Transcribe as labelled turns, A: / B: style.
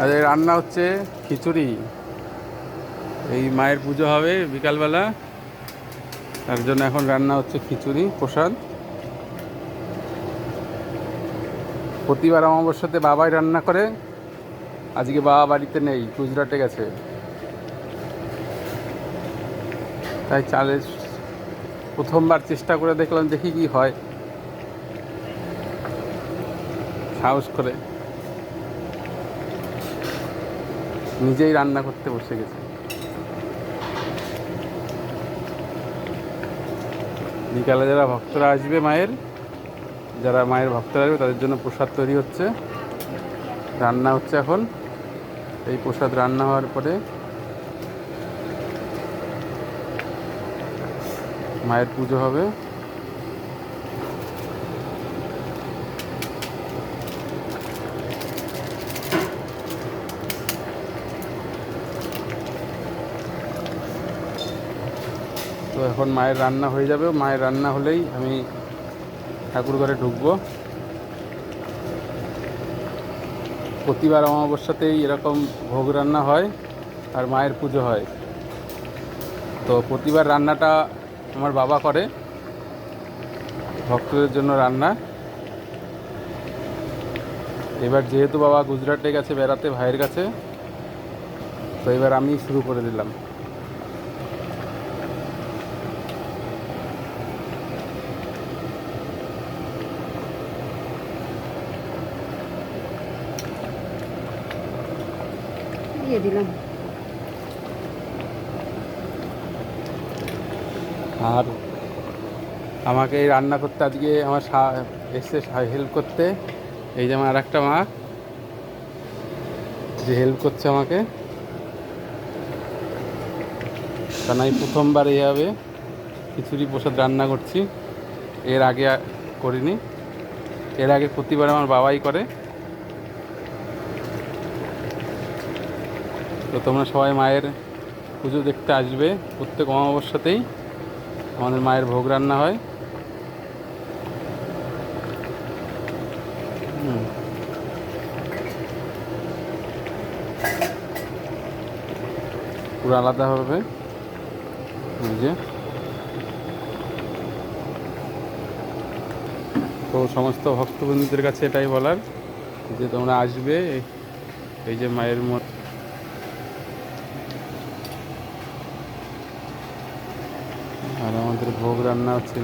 A: আর এই রান্না হচ্ছে খিচুড়ি। এই মায়ের পুজো হবে বিকালবেলা। তার জন্য এখন রান্না হচ্ছে খিচুড়ি, প্রসাদ। প্রতিবার অমাবস্যাতে বাবাই রান্না করে। আজকে বাবা বাড়িতে নেই, গুজরাটে গেছে। তাই চালের প্রথমবার চেষ্টা করে দেখলাম, দেখি কি হয়। সাহস করে। নিজেই রান্না করতে বসে গেছে। বিকালে যারা ভক্তরা আসবে মায়ের, যারা মায়ের ভক্তরা আসবে, তাদের জন্য প্রসাদ তৈরি হচ্ছে। রান্না হচ্ছে এখন। এই প্রসাদ রান্না হওয়ার পরে মায়ের পুজো হবে। তো এখন মায়ের রান্না হয়ে যাবে। মায়ের রান্না হলেই আমি ঠাকুর ঘরে ঢুকবো। প্রতিবার অমাবস্যাতেই এরকম ভোগ রান্না হয় আর মায়ের পুজো হয়। তো প্রতিবার রান্নাটা আমার বাবা করে ভক্তদের জন্য রান্না। এবার যেহেতু বাবা গুজরাটে গেছে, বেড়াতে, ভাইয়ের কাছে, তো এবার আমি শুরু করে দিলাম।
B: দিয়ে দিলাম।
A: আর আমাকে এই রান্না করতে আজকে আমার সা- এসছে হেল্প করতে। এই যে আমার আর একটা মা, যে হেল্প করছে আমাকে। কারণ আমি প্রথমবার এইভাবে খিচুড়ি প্রসাদ রান্না করছি। এর আগে করিনি। এর আগে প্রতিবার আমার বাবাই করে। তো তোমরা সবাই মায়ের পুজো দেখতে আসবে প্রত্যেক অমাবস্যাতেই। আমাদের মায়ের ভোগ রান্না হয়। পুরো আলাদা হবে। যে। তো সমস্ত ভক্তবন্ধুদের কাছে এটাই বলার যে তোমরা আসবে, এই যে মায়ের মত আর আমাদের ভোগ রান্না হচ্ছে